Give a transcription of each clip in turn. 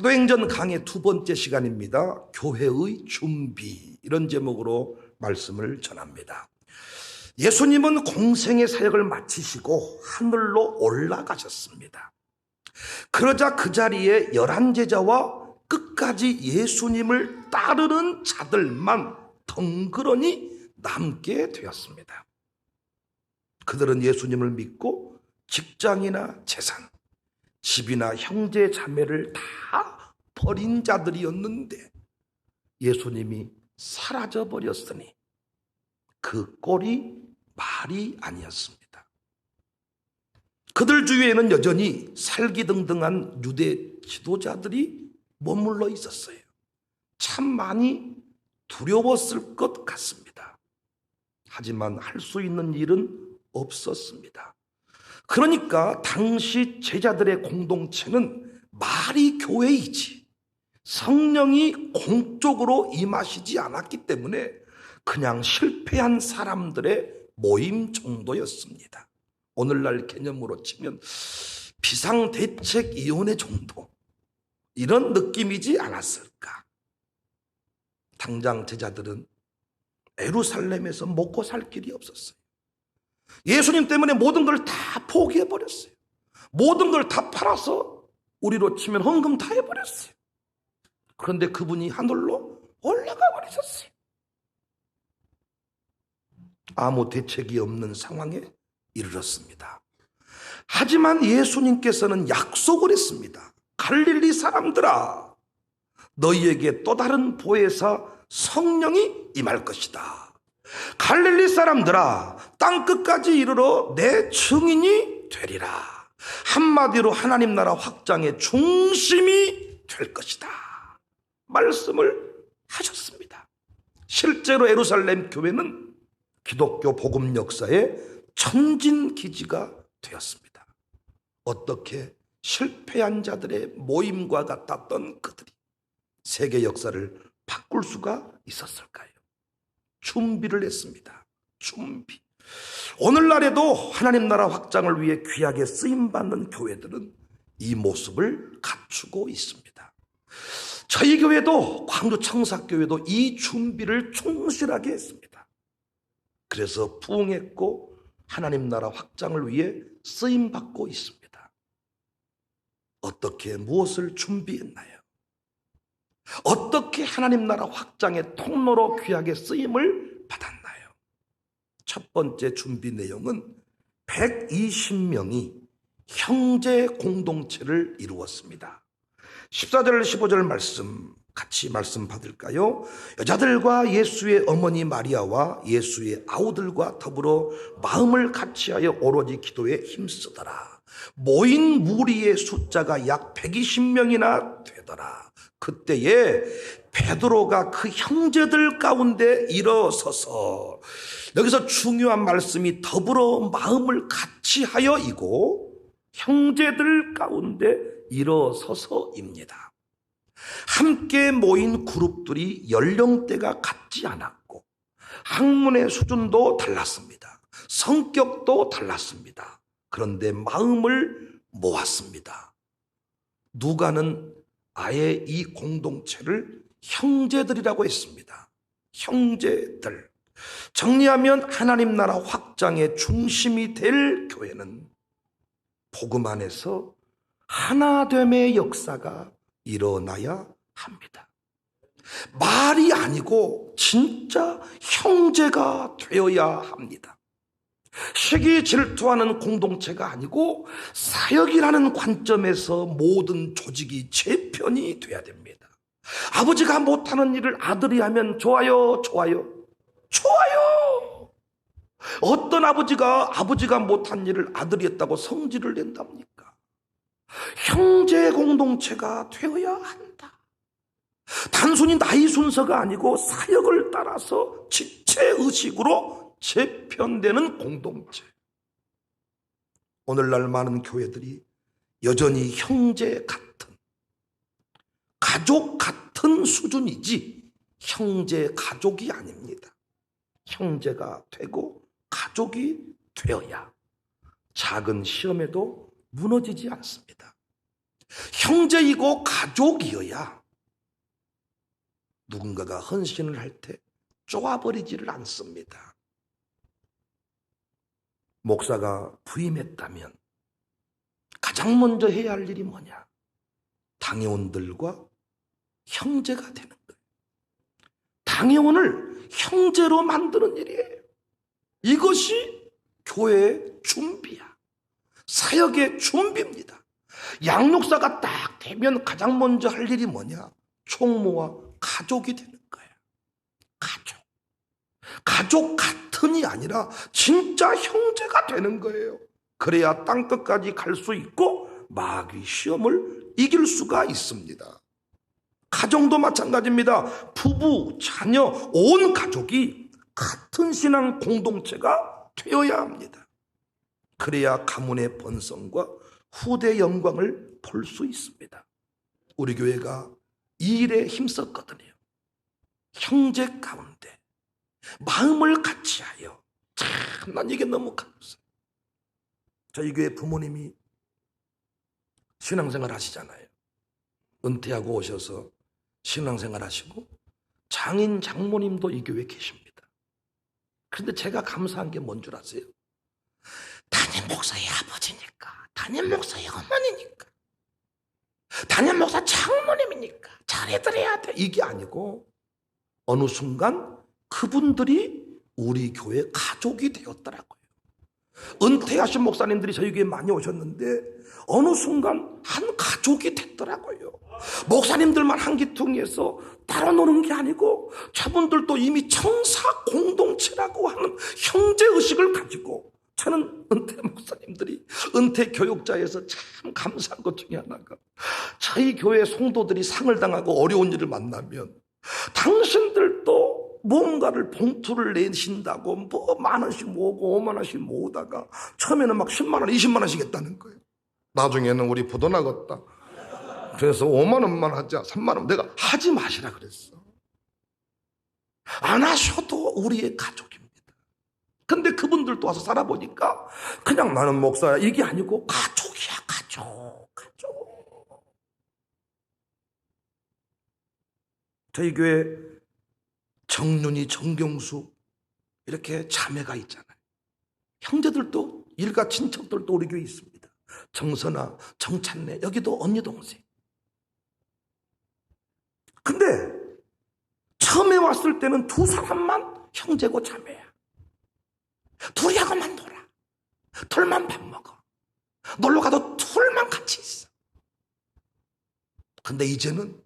사도행전 강의 두 번째 시간입니다. 교회의 준비. 이런 제목으로 말씀을 전합니다. 예수님은 공생의 사역을 마치시고 하늘로 올라가셨습니다. 그러자 그 자리에 열한 제자와 끝까지 예수님을 따르는 자들만 덩그러니 남게 되었습니다. 그들은 예수님을 믿고 직장이나 재산, 집이나 형제 자매를 다 버린 자들이었는데 예수님이 사라져 버렸으니 그 꼴이 말이 아니었습니다. 그들 주위에는 여전히 살기등등한 유대 지도자들이 머물러 있었어요. 참 많이 두려웠을 것 같습니다. 하지만 할 수 있는 일은 없었습니다. 그러니까 당시 제자들의 공동체는 말이 교회이지 성령이 공적으로 임하시지 않았기 때문에 그냥 실패한 사람들의 모임 정도였습니다. 오늘날 개념으로 치면 비상대책위원회 정도 이런 느낌이지 않았을까? 당장 제자들은 에루살렘에서 먹고 살 길이 없었어요. 예수님 때문에 모든 걸 다 포기해 버렸어요. 모든 걸 다 팔아서 우리로 치면 헌금 다 해버렸어요. 그런데 그분이 하늘로 올라가 버리셨어요. 아무 대책이 없는 상황에 이르렀습니다. 하지만 예수님께서는 약속을 했습니다. 갈릴리 사람들아, 너희에게 또 다른 보혜사 성령이 임할 것이다. 갈릴리 사람들아, 땅 끝까지 이르러 내 증인이 되리라. 한마디로 하나님 나라 확장의 중심이 될 것이다. 말씀을 하셨습니다. 실제로 에루살렘 교회는 기독교 복음 역사의 천진 기지가 되었습니다. 어떻게 실패한 자들의 모임과 같았던 그들이 세계 역사를 바꿀 수가 있었을까요? 준비를 했습니다. 준비. 오늘날에도 하나님 나라 확장을 위해 귀하게 쓰임받는 교회들은 이 모습을 갖추고 있습니다. 저희 교회도 광주 청사교회도 이 준비를 충실하게 했습니다. 그래서 부흥했고 하나님 나라 확장을 위해 쓰임 받고 있습니다. 어떻게 무엇을 준비했나요? 어떻게 하나님 나라 확장의 통로로 귀하게 쓰임을 받았나요? 첫 번째 준비 내용은 120명이 형제 공동체를 이루었습니다. 14절 15절 말씀 같이 말씀 받을까요? 여자들과 예수의 어머니 마리아와 예수의 아우들과 더불어 마음을 같이하여 오로지 기도에 힘쓰더라. 모인 무리의 숫자가 약 120명이나 되더라. 그때에 베드로가 그 형제들 가운데 일어서서 여기서 중요한 말씀이 더불어 마음을 같이 하여이고 형제들 가운데 일어서서입니다. 함께 모인 그룹들이 연령대가 같지 않았고 학문의 수준도 달랐습니다. 성격도 달랐습니다. 그런데 마음을 모았습니다. 누가는 아예 이 공동체를 형제들이라고 했습니다. 형제들. 정리하면 하나님 나라 확장의 중심이 될 교회는 복음 안에서 하나됨의 역사가 일어나야 합니다. 말이 아니고 진짜 형제가 되어야 합니다. 시기 질투하는 공동체가 아니고 사역이라는 관점에서 모든 조직이 재편이 돼야 됩니다. 아버지가 못하는 일을 아들이 하면 좋아요, 좋아요, 좋아요. 어떤 아버지가 아버지가 못한 일을 아들이 했다고 성질을 낸답니까? 형제 공동체가 되어야 한다. 단순히 나이 순서가 아니고 사역을 따라서 지체 의식으로 재편되는 공동체. 오늘날 많은 교회들이 여전히 형제 같은, 가족 같은 수준이지 형제 가족이 아닙니다. 형제가 되고 가족이 되어야 작은 시험에도 무너지지 않습니다. 형제이고 가족이어야 누군가가 헌신을 할 때 쪼아버리지를 않습니다. 목사가 부임했다면 가장 먼저 해야 할 일이 뭐냐? 당회원들과 형제가 되는 거예요. 당회원을 형제로 만드는 일이에요. 이것이 교회의 준비야. 사역의 준비입니다. 양육사가 딱 되면 가장 먼저 할 일이 뭐냐? 총무와 가족이 되는 거야. 가족. 가족 같은이 아니라 진짜 형제가 되는 거예요. 그래야 땅 끝까지 갈 수 있고 마귀 시험을 이길 수가 있습니다. 가정도 마찬가지입니다. 부부, 자녀, 온 가족이 같은 신앙 공동체가 되어야 합니다. 그래야 가문의 번성과 후대 영광을 볼 수 있습니다. 우리 교회가 이 일에 힘썼거든요. 형제 가운데 마음을 같이 하여 참, 난 이게 너무 감사해요. 저희 교회 부모님이 신앙생활 하시잖아요. 은퇴하고 오셔서 신앙생활 하시고 장인 장모님도 이 교회에 계십니다. 그런데 제가 감사한 게 뭔 줄 아세요? 담임 목사의 아버지니까, 담임 목사의 어머니니까, 담임 목사 장모님이니까 잘해드려야 돼. 이게 아니고 어느 순간 그분들이 우리 교회 가족이 되었더라고요. 은퇴하신 목사님들이 저희 교회에 많이 오셨는데 어느 순간 한 가족이 됐더라고요. 목사님들만 한 기퉁에서 따로 노는 게 아니고 저분들도 이미 청사 공동체라고 하는 형제 의식을 가지고 저는 은퇴 목사님들이 은퇴 교육자에서 참 감사한 것 중에 하나가 저희 교회 성도들이 상을 당하고 어려운 일을 만나면 당신들도 뭔가를 봉투를 내신다고 뭐 만 원씩 모으고 오만 원씩 모으다가 처음에는 막 10만 원, 20만 원씩 했다는 거예요. 나중에는 우리 부도나겠다. 그래서 5만 원만 하자. 3만 원. 내가 하지 마시라 그랬어. 안 하셔도 우리의 가족입니다. 근데 그분들도 와서 살아보니까 그냥 나는 목사야. 이게 아니고 가족이야, 가족. 가족. 저희 교회 정윤이, 정경수 이렇게 자매가 있잖아요. 형제들도 일가 친척들도 우리 교회 있습니다. 정선아, 정찬래 여기도 언니 동생. 근데 처음에 왔을 때는 두 사람만 형제고 자매야. 둘이하고만 놀아. 둘만 밥 먹어. 놀러 가도 둘만 같이 있어. 근데 이제는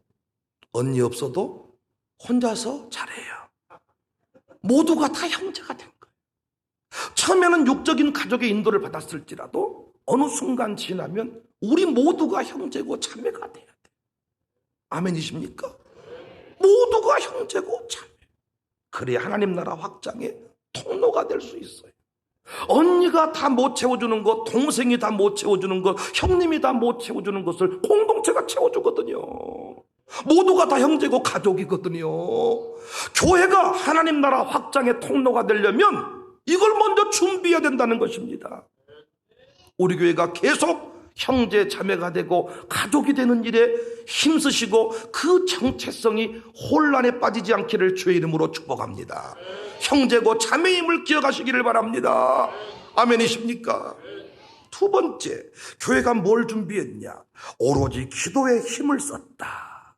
언니 없어도 혼자서 잘해요. 모두가 다 형제가 된 거예요. 처음에는 육적인 가족의 인도를 받았을지라도 어느 순간 지나면 우리 모두가 형제고 자매가 돼야 돼. 아멘이십니까? 모두가 형제고 자매. 그래야 하나님 나라 확장의 통로가 될 수 있어요. 언니가 다 못 채워주는 것, 동생이 다 못 채워주는 것, 형님이 다 못 채워주는 것을 공동체가 채워주거든요. 모두가 다 형제고 가족이거든요. 교회가 하나님 나라 확장의 통로가 되려면 이걸 먼저 준비해야 된다는 것입니다. 우리 교회가 계속 형제 자매가 되고 가족이 되는 일에 힘쓰시고 그 정체성이 혼란에 빠지지 않기를 주의 이름으로 축복합니다. 형제고 자매임을 기억하시기를 바랍니다. 아멘이십니까? 두 번째, 교회가 뭘 준비했냐? 오로지 기도에 힘을 썼다.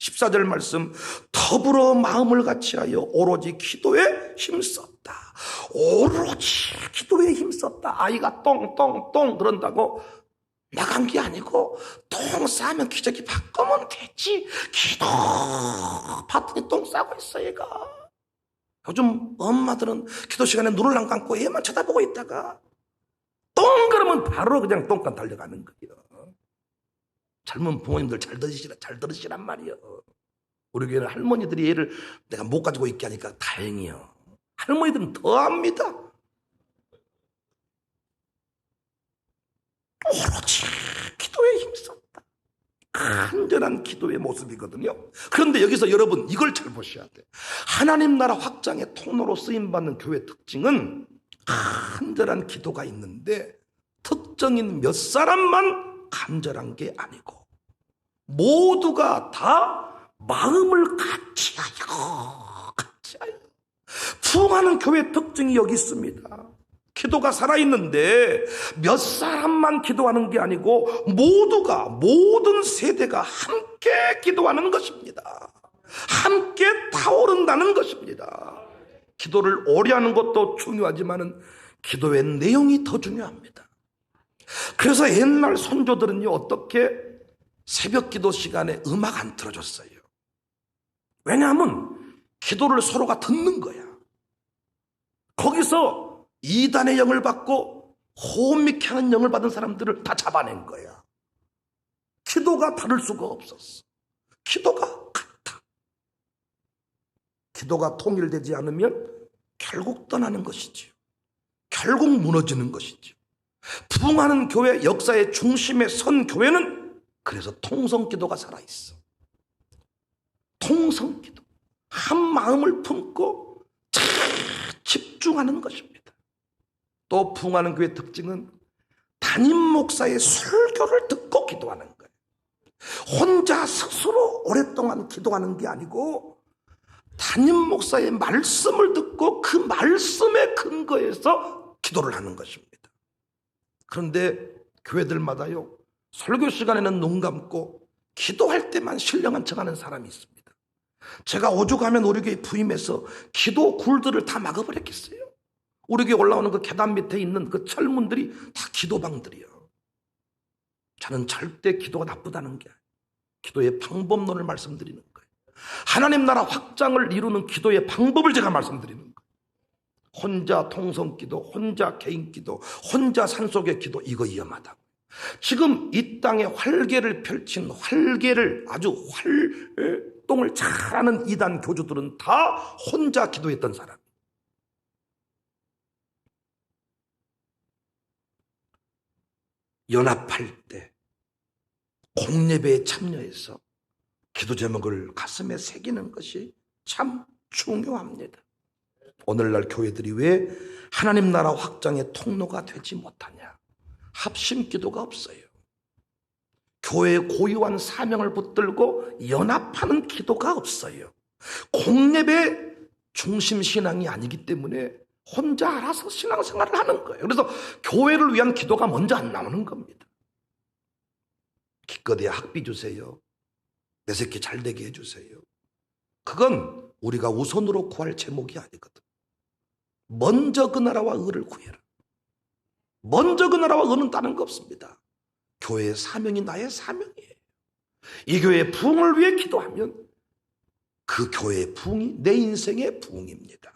14절 말씀, 더불어 마음을 같이하여 오로지 기도에 힘썼다. 오로지 기도에 힘썼다. 아이가 똥똥똥 그런다고 나간 게 아니고 똥 싸면 기저귀 바꾸면 됐지. 기도 봤더니 똥 싸고 있어 얘가. 요즘 엄마들은 기도 시간에 눈을 안 감고 얘만 쳐다보고 있다가 똥 그러면 바로 그냥 똥간 달려가는 거예요. 젊은 부모님들 잘 들으시라, 잘 들으시란 말이요. 우리 교회는 할머니들이 얘를 내가 못 가지고 있게 하니까 다행이요. 할머니들은 더 합니다. 오로지. 간절한 기도의 모습이거든요. 그런데 여기서 여러분 이걸 잘 보셔야 돼요. 하나님 나라 확장의 통로로 쓰임 받는 교회 특징은 간절한 기도가 있는데 특정인 몇 사람만 간절한 게 아니고 모두가 다 마음을 같이 하여 같이 하여 부흥하는 교회 특징이 여기 있습니다. 기도가 살아있는데 몇 사람만 기도하는 게 아니고 모두가 모든 세대가 함께 기도하는 것입니다. 함께 타오른다는 것입니다. 기도를 오래 하는 것도 중요하지만은 기도의 내용이 더 중요합니다. 그래서 옛날 선조들은요 어떻게 새벽 기도 시간에 음악 안 틀어줬어요. 왜냐하면 기도를 서로가 듣는 거야. 거기서 이단의 영을 받고 호흡미케 하는 영을 받은 사람들을 다 잡아낸 거야. 기도가 다를 수가 없었어. 기도가 같아. 기도가 통일되지 않으면 결국 떠나는 것이지요. 결국 무너지는 것이지요. 부흥하는 교회 역사의 중심에 선 교회는 그래서 통성 기도가 살아있어. 통성 기도. 한 마음을 품고 잘 집중하는 것입니다. 또 부흥하는 교회 특징은 담임 목사의 설교를 듣고 기도하는 거예요. 혼자 스스로 오랫동안 기도하는 게 아니고 담임 목사의 말씀을 듣고 그 말씀에 근거해서 기도를 하는 것입니다. 그런데 교회들마다요 설교 시간에는 눈 감고 기도할 때만 신령한 척하는 사람이 있습니다. 제가 오죽하면 우리 교회 부임해서 기도 굴들을 다 막아버렸겠어요. 교회 올라오는 그 계단 밑에 있는 그 철문들이 다 기도방들이요. 저는 절대 기도가 나쁘다는 게. 기도의 방법론을 말씀드리는 거예요. 하나님 나라 확장을 이루는 기도의 방법을 제가 말씀드리는 거예요. 혼자 통성 기도, 혼자 개인 기도, 혼자 산속의 기도, 이거 위험하다. 지금 이 땅에 활개를 펼친 활개를 아주 활동을 잘하는 이단 교주들은 다 혼자 기도했던 사람. 연합할 때 공예배에 참여해서 기도 제목을 가슴에 새기는 것이 참 중요합니다. 오늘날 교회들이 왜 하나님 나라 확장의 통로가 되지 못하냐? 합심 기도가 없어요. 교회의 고유한 사명을 붙들고 연합하는 기도가 없어요. 공예배 중심 신앙이 아니기 때문에 혼자 알아서 신앙생활을 하는 거예요. 그래서 교회를 위한 기도가 먼저 안 나오는 겁니다. 기껏해야 학비 주세요. 내 새끼 잘 되게 해주세요. 그건 우리가 우선으로 구할 제목이 아니거든. 먼저 그 나라와 의를 구해라. 먼저 그 나라와 의는 다른 거 없습니다. 교회의 사명이 나의 사명이에요. 이 교회의 부흥을 위해 기도하면 그 교회의 부흥이 내 인생의 부흥입니다.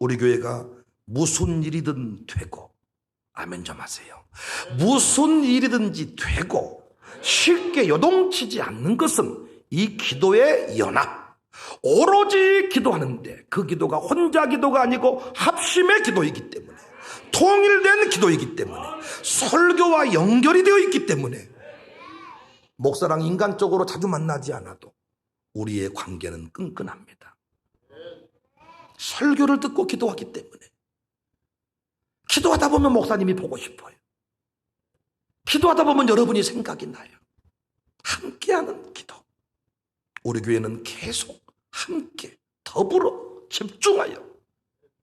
우리 교회가 무슨 일이든 되고 아멘 좀 하세요. 무슨 일이든지 되고 쉽게 요동치지 않는 것은 이 기도의 연합. 오로지 기도하는데 그 기도가 혼자 기도가 아니고 합심의 기도이기 때문에 통일된 기도이기 때문에 설교와 연결이 되어 있기 때문에 목사랑 인간적으로 자주 만나지 않아도 우리의 관계는 끈끈합니다. 설교를 듣고 기도하기 때문에 기도하다 보면 목사님이 보고 싶어요. 기도하다 보면 여러분이 생각이 나요. 함께하는 기도. 우리 교회는 계속 함께 더불어 집중하여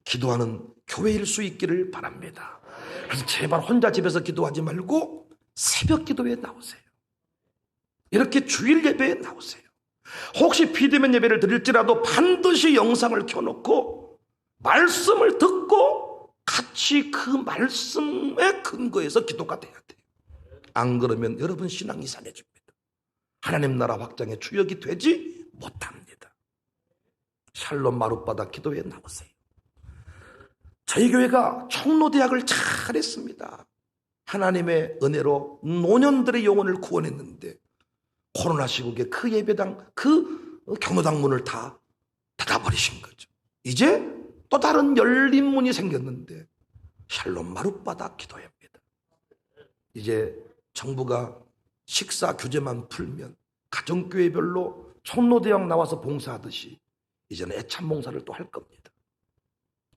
기도하는 교회일 수 있기를 바랍니다. 그래서 제발 혼자 집에서 기도하지 말고 새벽 기도에 나오세요. 이렇게 주일 예배에 나오세요. 혹시 비대면 예배를 드릴지라도 반드시 영상을 켜놓고 말씀을 듣고 같이 그 말씀에 근거해서 기도가 돼야 돼요. 안 그러면 여러분 신앙이 이상해집니다. 하나님 나라 확장의 주역이 되지 못합니다. 샬롬 마룻바다 기도에 나오세요. 저희 교회가 청로대학을 잘했습니다. 하나님의 은혜로 노년들의 영혼을 구원했는데 코로나 시국에 그 예배당 그 경로당 문을 다 닫아버리신 거죠. 이제 또 다른 열린 문이 생겼는데 샬롬 마룻바다 기도합니다. 이제 정부가 식사 규제만 풀면 가정교회별로 청로대학 나와서 봉사하듯이 이제는 애참 봉사를 또 할 겁니다.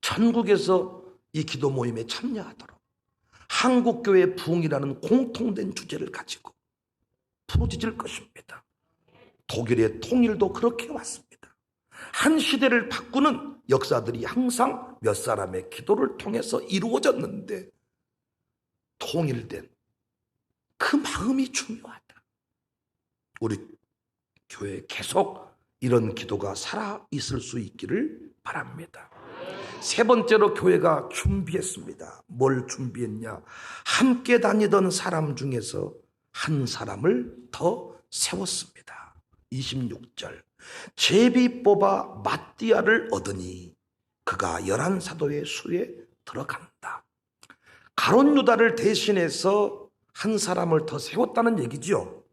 전국에서 이 기도 모임에 참여하도록 한국교회 부흥이라는 공통된 주제를 가지고 부러질 것입니다. 독일의 통일도 그렇게 왔습니다. 한 시대를 바꾸는 역사들이 항상 몇 사람의 기도를 통해서 이루어졌는데 통일된 그 마음이 중요하다. 우리 교회 계속 이런 기도가 살아 있을 수 있기를 바랍니다. 세 번째로 교회가 준비했습니다. 뭘 준비했냐? 함께 다니던 사람 중에서 한 사람을 더 세웠습니다. 26절. 제비 뽑아 마띠아를 얻으니 그가 열한 사도의 수에 들어간다. 가론 유다를 대신해서 한 사람을 더 세웠다는 얘기죠.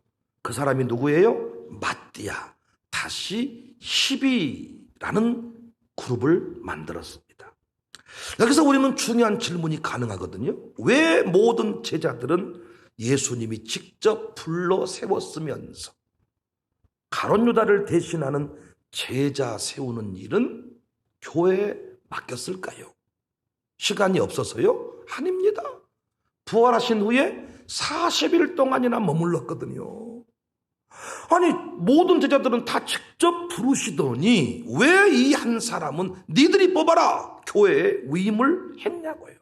그 사람이 누구예요? 마띠아. 다시 10이라는 그룹을 만들었습니다. 여기서 우리는 중요한 질문이 가능하거든요. 왜 모든 제자들은 예수님이 직접 불러 세웠으면서 가론 유다를 대신하는 제자 세우는 일은 교회에 맡겼을까요? 시간이 없어서요? 아닙니다. 부활하신 후에 40일 동안이나 머물렀거든요. 아니 모든 제자들은 다 직접 부르시더니 왜 이 한 사람은 니들이 뽑아라 교회에 위임을 했냐고요.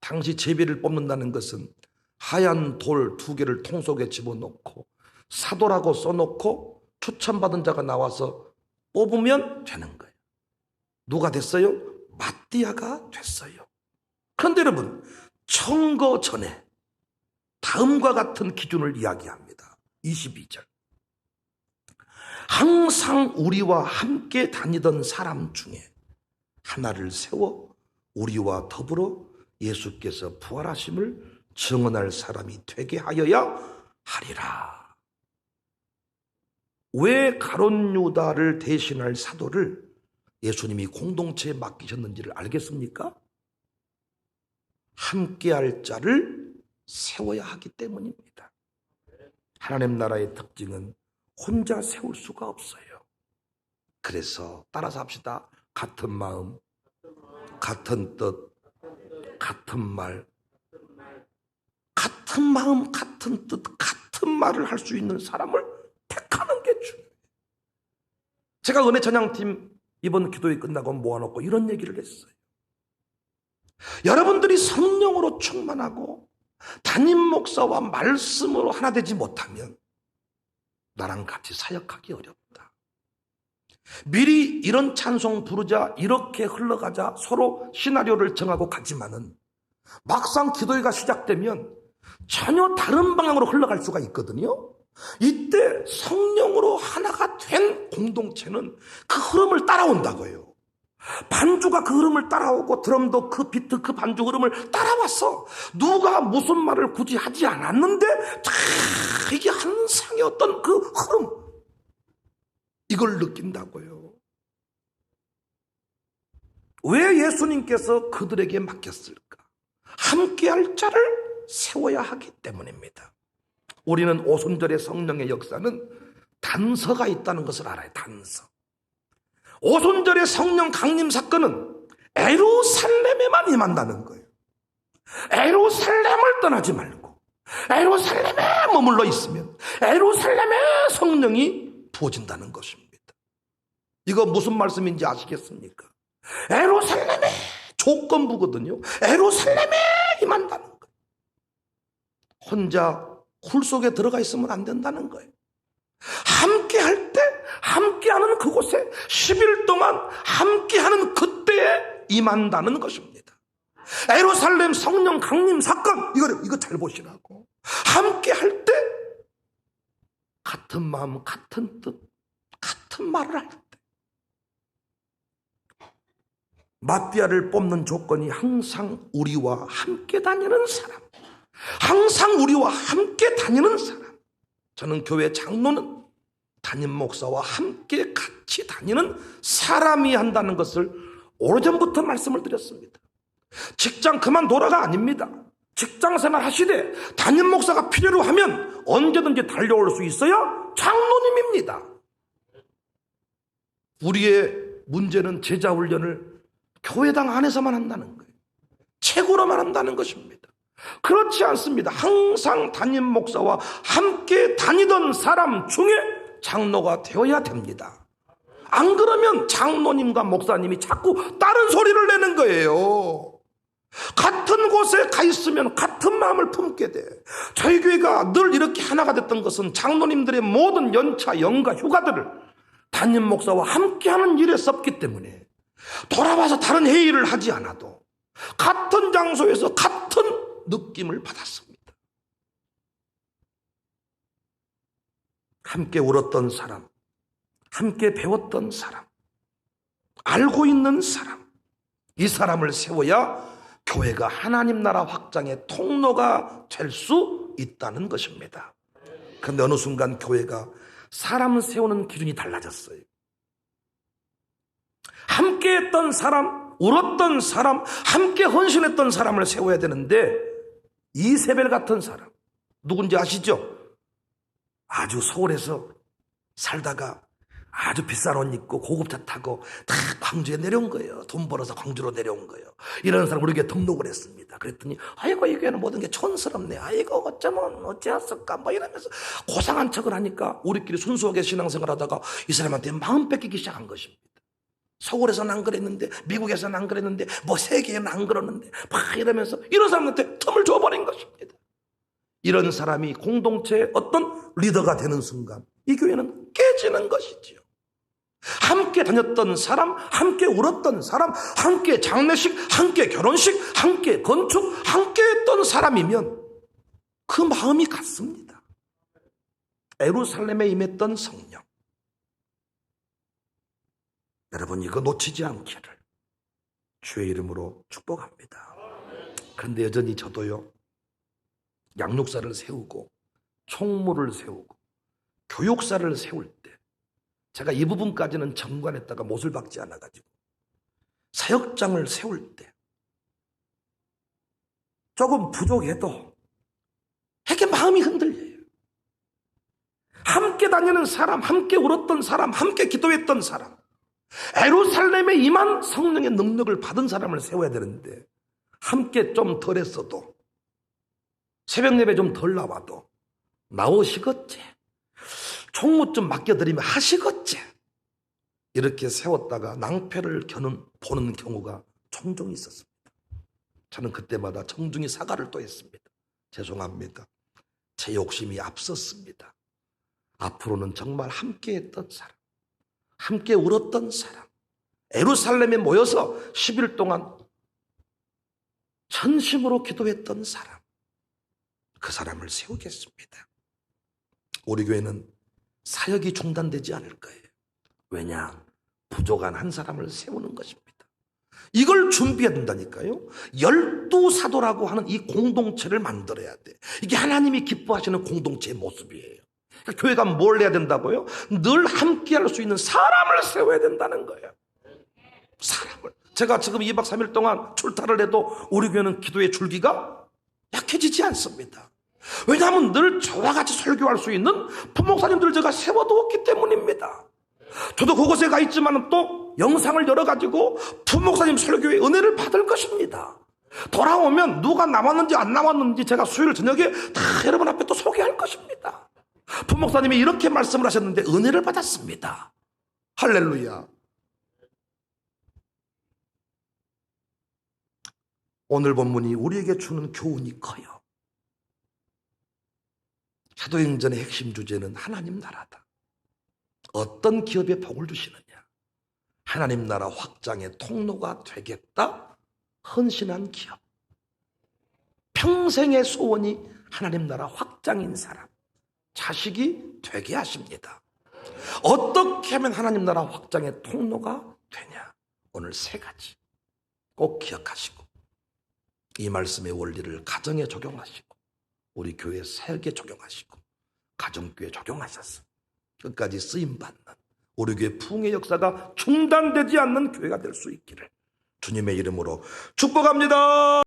당시 제비를 뽑는다는 것은 하얀 돌 두 개를 통 속에 집어넣고 사도라고 써놓고 추천받은 자가 나와서 뽑으면 되는 거예요. 누가 됐어요? 마띠아가 됐어요. 그런데 여러분 청거 전에 다음과 같은 기준을 이야기합니다. 22절. 항상 우리와 함께 다니던 사람 중에 하나를 세워 우리와 더불어 예수께서 부활하심을 증언할 사람이 되게 하여야 하리라. 왜 가론 유다를 대신할 사도를 예수님이 공동체에 맡기셨는지를 알겠습니까? 함께할 자를 세워야 하기 때문입니다. 하나님 나라의 특징은 혼자 세울 수가 없어요. 그래서 따라서 합시다. 같은 마음, 같은 뜻, 같은 말, 같은 마음, 같은 뜻, 같은 말을 할 수 있는 사람을 택하는 게 중요해요. 제가 은혜 찬양팀 이번 기도회 끝나고 모아놓고 이런 얘기를 했어요. 여러분들이 성령으로 충만하고 담임 목사와 말씀으로 하나 되지 못하면 나랑 같이 사역하기 어렵다. 미리 이런 찬송 부르자 이렇게 흘러가자 서로 시나리오를 정하고 가지만은 막상 기도회가 시작되면 전혀 다른 방향으로 흘러갈 수가 있거든요. 이때 성령으로 하나가 된 공동체는 그 흐름을 따라온다고요. 반주가 그 흐름을 따라오고 드럼도 그 비트 그 반주 흐름을 따라왔어. 누가 무슨 말을 굳이 하지 않았는데 다 이게 어떤 그 흐름 이걸 느낀다고요. 왜 예수님께서 그들에게 맡겼을까? 함께할 자를 세워야 하기 때문입니다. 우리는 오순절의 성령의 역사는 단서가 있다는 것을 알아요. 단서. 오순절의 성령 강림 사건은 에루살렘에만 임한다는 거예요. 에루살렘을 떠나지 말고 에루살렘에 머물러 있으면 에루살렘에 성령이 부어진다는 것입니다. 이거 무슨 말씀인지 아시겠습니까? 에루살렘의 조건부거든요. 에루살렘에 임한다는. 혼자 굴 속에 들어가 있으면 안 된다는 거예요. 함께 할 때, 함께 하는 그곳에 10일 동안 함께 하는 그때에 임한다는 것입니다. 에루살렘 성령 강림 사건, 이거, 이거 잘 보시라고. 함께 할 때, 같은 마음, 같은 뜻, 같은 말을 할 때. 마띠아를 뽑는 조건이 항상 우리와 함께 다니는 사람. 항상 우리와 함께 다니는 사람. 저는 교회 장로는 담임 목사와 함께 같이 다니는 사람이 한다는 것을 오래전부터 말씀을 드렸습니다. 직장 그만둬라가 아닙니다. 직장 생활 하시되 담임 목사가 필요로 하면 언제든지 달려올 수 있어요? 장로님입니다. 우리의 문제는 제자 훈련을 교회당 안에서만 한다는 거예요. 책으로만 한다는 것입니다. 그렇지 않습니다. 항상 담임 목사와 함께 다니던 사람 중에 장로가 되어야 됩니다. 안 그러면 장로님과 목사님이 자꾸 다른 소리를 내는 거예요. 같은 곳에 가 있으면 같은 마음을 품게 돼. 저희 교회가 늘 이렇게 하나가 됐던 것은 장로님들의 모든 연차, 연가, 휴가들을 담임 목사와 함께하는 일에 썼기 때문에 돌아와서 다른 회의를 하지 않아도 같은 장소에서 같은 느낌을 받았습니다. 함께 울었던 사람, 함께 배웠던 사람, 알고 있는 사람, 이 사람을 세워야 교회가 하나님 나라 확장의 통로가 될 수 있다는 것입니다. 그런데 어느 순간 교회가 사람 세우는 기준이 달라졌어요. 함께 했던 사람, 울었던 사람, 함께 헌신했던 사람을 세워야 되는데 이세벨 같은 사람 누군지 아시죠? 아주 서울에서 살다가 아주 비싼 옷 입고 고급차 타고 다 광주에 내려온 거예요. 돈 벌어서 광주로 내려온 거예요. 이런 사람 우리 교회 등록을 했습니다. 그랬더니 아이고 이 교회는 모든 게 촌스럽네. 아이고 어쩌면 어찌했을까 뭐 이러면서 고상한 척을 하니까 우리끼리 순수하게 신앙생활 하다가 이 사람한테 마음 뺏기기 시작한 것입니다. 서울에서는 안 그랬는데 미국에서는 안 그랬는데 뭐 세계에는 안 그러는데 막 이러면서 이런 사람한테 틈을 줘버린 것입니다. 이런 사람이 공동체의 어떤 리더가 되는 순간 이 교회는 깨지는 것이지요. 함께 다녔던 사람, 함께 울었던 사람, 함께 장례식, 함께 결혼식, 함께 건축, 함께 했던 사람이면 그 마음이 같습니다. 에루살렘에 임했던 성령. 여러분 이거 놓치지 않기를 주의 이름으로 축복합니다. 그런데 여전히 저도요. 양육사를 세우고 총무를 세우고 교육사를 세울 때 제가 이 부분까지는 정관했다가 못을 박지 않아가지고 사역장을 세울 때 조금 부족해도 이렇게 마음이 흔들려요. 함께 다니는 사람, 함께 울었던 사람, 함께 기도했던 사람, 에루살렘에 임한 성령의 능력을 받은 사람을 세워야 되는데 함께 좀 덜 했어도 새벽 예배 좀 덜 나와도 나오시겠지. 총무 좀 맡겨드리면 하시겠지. 이렇게 세웠다가 낭패를 겨는 보는 경우가 종종 있었습니다. 저는 그때마다 정중히 사과를 또 했습니다. 죄송합니다. 제 욕심이 앞섰습니다. 앞으로는 정말 함께 했던 사람, 함께 울었던 사람, 에루살렘에 모여서 10일 동안 전심으로 기도했던 사람, 그 사람을 세우겠습니다. 우리 교회는 사역이 중단되지 않을 거예요. 왜냐? 부족한 한 사람을 세우는 것입니다. 이걸 준비해야 된다니까요. 열두 사도라고 하는 이 공동체를 만들어야 돼. 이게 하나님이 기뻐하시는 공동체의 모습이에요. 그러니까 교회가 뭘 해야 된다고요? 늘 함께 할 수 있는 사람을 세워야 된다는 거예요. 사람을. 제가 지금 2박 3일 동안 출타를 해도 우리 교회는 기도의 줄기가 약해지지 않습니다. 왜냐하면 늘 저와 같이 설교할 수 있는 부목사님들을 제가 세워두었기 때문입니다. 저도 그곳에 가 있지만 또 영상을 열어가지고 부목사님 설교의 은혜를 받을 것입니다. 돌아오면 누가 남았는지 안 남았는지 제가 수요일 저녁에 다 여러분 앞에 또 소개할 것입니다. 부목사님이 이렇게 말씀을 하셨는데 은혜를 받았습니다. 할렐루야. 오늘 본문이 우리에게 주는 교훈이 커요. 사도행전의 핵심 주제는 하나님 나라다. 어떤 기업에 복을 주시느냐? 하나님 나라 확장의 통로가 되겠다. 헌신한 기업. 평생의 소원이 하나님 나라 확장인 사람. 자식이 되게 하십니다. 어떻게 하면 하나님 나라 확장의 통로가 되냐? 오늘 세 가지 꼭 기억하시고 이 말씀의 원리를 가정에 적용하시고 우리 교회 사역에 적용하시고 가정교회 적용하셨어. 끝까지 쓰임 받는 우리 교회 풍의 역사가 중단되지 않는 교회가 될 수 있기를 주님의 이름으로 축복합니다.